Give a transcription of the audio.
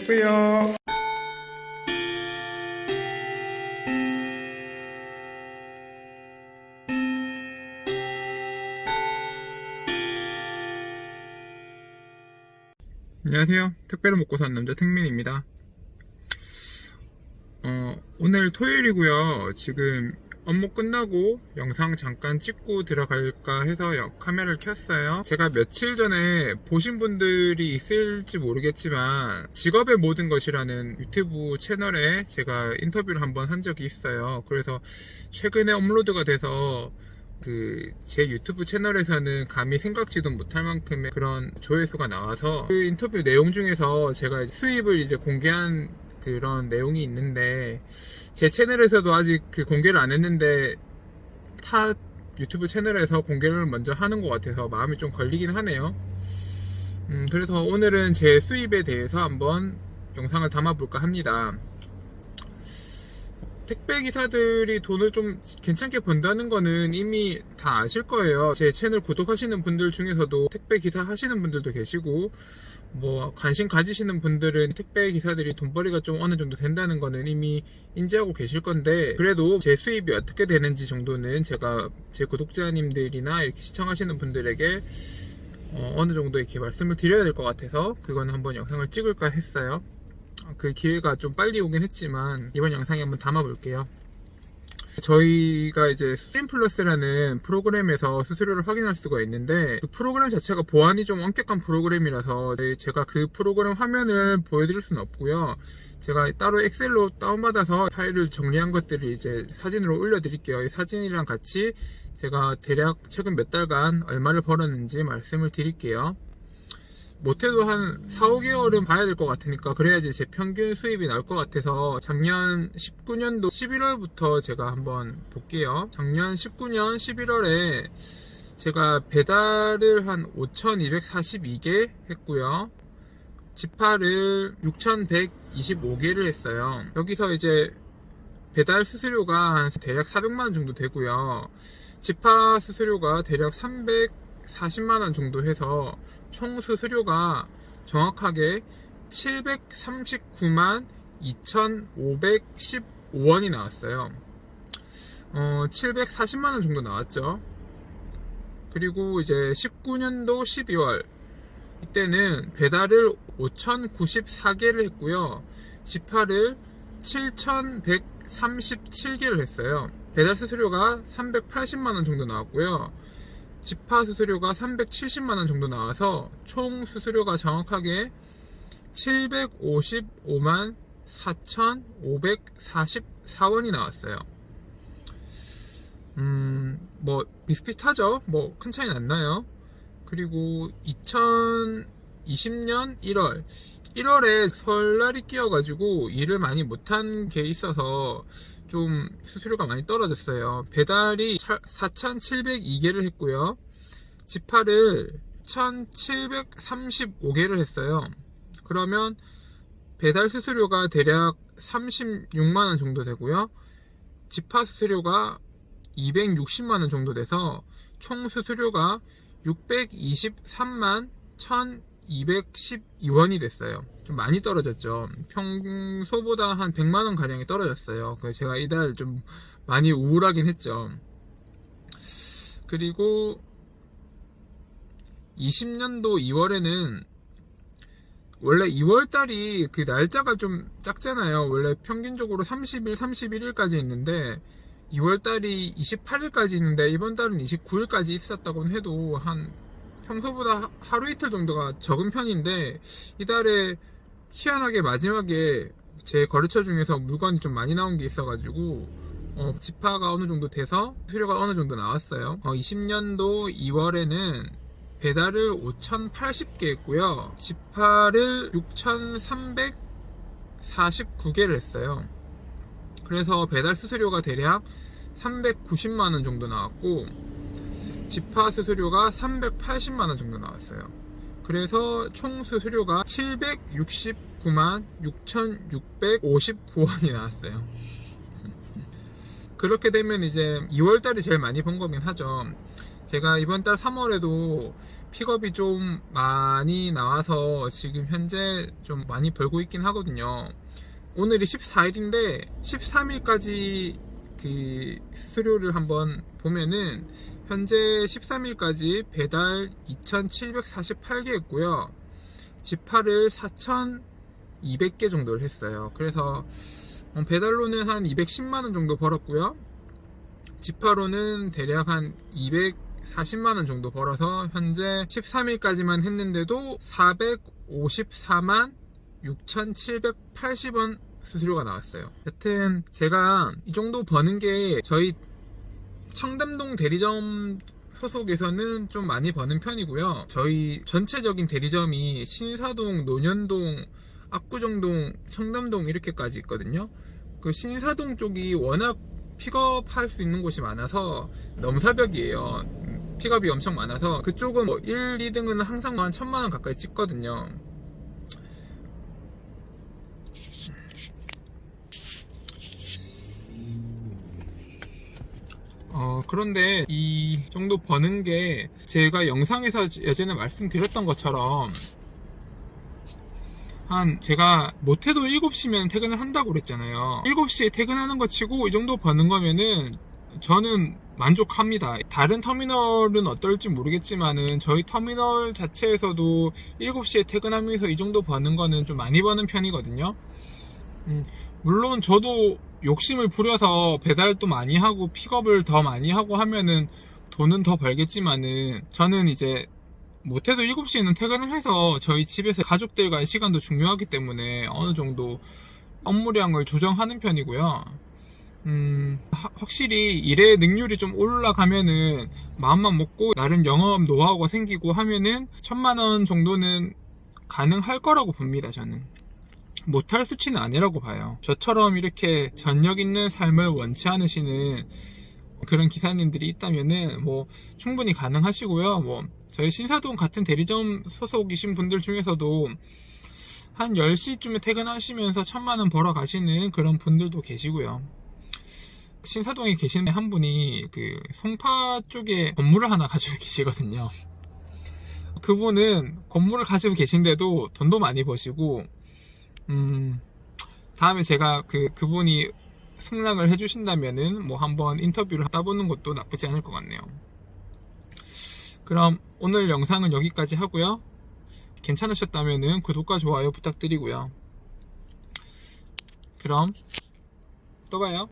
택배요. 안녕하세요. 택배를 먹고 산 남자 택민입니다. 어, 오늘 토요일이고요. 지금 업무 끝나고 영상 잠깐 찍고 들어갈까 해서 여- 카메라를 켰어요. 제가 며칠 전에 보신 분들이 있을지 모르겠지만 직업의 모든 것이라는 유튜브 채널에 제가 인터뷰를 한번 한 적이 있어요. 그래서 최근에 업로드가 돼서 그제 유튜브 채널에서는 감히 생각지도 못할 만큼의 그런 조회수가 나와서 그 인터뷰 내용 중에서 제가 수입을 이제 공개한 그런 내용이 있는데 제 채널에서도 아직 그 공개를 안 했는데 타 유튜브 채널에서 공개를 먼저 하는 것 같아서 마음이 좀 걸리긴 하네요. 음, 그래서 오늘은 제 수입에 대해서 한번 영상을 담아볼까 합니다. 택배 기사들이 돈을 좀 괜찮게 번다는 거는 이미 다 아실 거예요. 제 채널 구독하시는 분들 중에서도 택배 기사 하시는 분들도 계시고, 뭐, 관심 가지시는 분들은 택배 기사들이 돈벌이가 좀 어느 정도 된다는 거는 이미 인지하고 계실 건데, 그래도 제 수입이 어떻게 되는지 정도는 제가 제 구독자님들이나 이렇게 시청하시는 분들에게 어, 느 정도 이렇게 말씀을 드려야 될 것 같아서 그건 한번 영상을 찍을까 했어요. 그 기회가 좀 빨리 오긴 했지만 이번 영상에 한번 담아볼게요. 저희가 이제 스트림 플러스라는 프로그램에서 수수료를 확인할 수가 있는데 그 프로그램 자체가 보안이 좀 엄격한 프로그램이라서 제가 그 프로그램 화면을 보여드릴 수는 없고요. 제가 따로 엑셀로 다운받아서 파일을 정리한 것들을 이제 사진으로 올려드릴게요. 이 사진이랑 같이 제가 대략 최근 몇 달간 얼마를 벌었는지 말씀을 드릴게요. 못해도 한 4, 5개월은 봐야 될 것 같으니까 그래야지 제 평균 수입이 나올 것 같아서 작년 19년도 11월부터 제가 한번 볼게요. 작년 19년 11월에 제가 배달을 한 5,242개 했고요. 지파를 6,125개를 했어요. 여기서 이제 배달 수수료가 한 대략 400만 원 정도 되고요. 지파 수수료가 대략 340만원 정도 해서 총 수수료가 정확하게 739만 2,515원이 나왔어요. 어, 740만원 정도 나왔죠. 그리고 이제 19년도 12월 이때는 배달을 5,094개를 했고요. 지파를 7,137개를 했어요. 배달 수수료가 380만원 정도 나왔고요. 지파 수수료가 370만 원 정도 나와서 총 수수료가 정확하게 755만 4,544원이 나왔어요. 음, 뭐, 비슷비슷하죠? 뭐, 큰 차이는 안 나요. 그리고 2020년 1월. 1월에 설날이 끼어가지고 일을 많이 못한 게 있어서 좀 수수료가 많이 떨어졌어요. 배달이 4,702개를 했고요. 지파를 1,735개를 했어요. 그러면 배달 수수료가 대략 36만원 정도 되고요. 지파 수수료가 260만원 정도 돼서 총 수수료가 623만 1212원이 됐어요. 좀 많이 떨어졌죠. 평소보다 한 100만원 가량이 떨어졌어요. 그래서 제가 이달 좀 많이 우울하긴 했죠. 그리고 20년도 2월에는 원래 2월달이 그 날짜가 좀 작잖아요. 원래 평균적으로 30일, 31일까지 있는데 2월달이 28일까지 있는데 이번 달은 29일까지 있었다고는 해도 한 평소보다 하루 이틀 정도가 적은 편인데 이달에 희한하게 마지막에 제 거래처 중에서 물건이 좀 많이 나온 게 있어가지고 어, 지파가 어느 정도 돼서 수료가 어느 정도 나왔어요. 어, 20년도 2월에는 배달을 5,080개 했고요. 지파를 6,349개를 했어요. 그래서 배달 수수료가 대략 390만원 정도 나왔고, 지파 수수료가 380만원 정도 나왔어요. 그래서 총 수수료가 769만 6,659원이 나왔어요. 그렇게 되면 이제 2월달이 제일 많이 번 거긴 하죠. 제가 이번 달 3월에도 픽업이 좀 많이 나와서 지금 현재 좀 많이 벌고 있긴 하거든요. 오늘이 14일인데 13일까지 그 수수료를 한번 보면은 현재 13일까지 배달 2,748개 했고요. 지파를 4,200개 정도를 했어요. 그래서 어, 배달로는 한 210만 원 정도 벌었고요. 지파로는 대략 한 240만 원 정도 벌어서 현재 13일까지만 했는데도 454만 6,780원 수수료가 나왔어요. 여튼 제가 이 정도 버는 게 저희 청담동 대리점 소속에서는 좀 많이 버는 편이고요. 저희 전체적인 대리점이 신사동, 논현동, 압구정동, 청담동 이렇게까지 있거든요. 그 신사동 쪽이 워낙 픽업할 수 있는 곳이 많아서 넘사벽이에요. 음, 픽업이 엄청 많아서 그쪽은 뭐 1, 2등은 항상 한 천만 원 가까이 찍거든요. 어, 그런데 이 정도 버는 게 제가 영상에서 예전에 말씀드렸던 것처럼 한 제가 못해도 7시면 퇴근을 한다고 그랬잖아요. 7시에 퇴근하는 거 치고 이 정도 버는 거면은 저는 만족합니다. 다른 터미널은 어떨지 모르겠지만은 저희 터미널 자체에서도 7시에 퇴근하면서 이 정도 버는 거는 좀 많이 버는 편이거든요. 음, 물론 저도 욕심을 부려서 배달도 많이 하고 픽업을 더 많이 하고 하면은 돈은 더 벌겠지만은 저는 이제 못해도 7시에는 퇴근을 해서 저희 집에서 가족들과의 시간도 중요하기 때문에 어느 정도 업무량을 조정하는 편이고요. 음, 하- 확실히 일의 능률이 좀 올라가면은 마음만 먹고 나름 영업 노하우가 생기고 하면은 천만 원 정도는 가능할 거라고 봅니다, 저는. 못할 수치는 아니라고 봐요. 저처럼 이렇게 전력 있는 삶을 원치 않으시는 그런 기사님들이 있다면은 뭐 충분히 가능하시고요. 뭐 저희 신사동 같은 대리점 소속이신 분들 중에서도 한 10시쯤에 퇴근하시면서 천만 원 벌어 가시는 그런 분들도 계시고요. 신사동에 계시는 한 분이 그 송파 쪽에 건물을 하나 가지고 계시거든요. 그분은 건물을 가지고 계신데도 돈도 많이 버시고 음, 다음에 제가 그, 그분이 승낙을 해주신다면은 뭐 한번 인터뷰를 하다보는 것도 나쁘지 않을 것 같네요. 그럼 오늘 영상은 여기까지 하고요. 괜찮으셨다면은 구독과 좋아요 부탁드리고요. 그럼 또 봐요.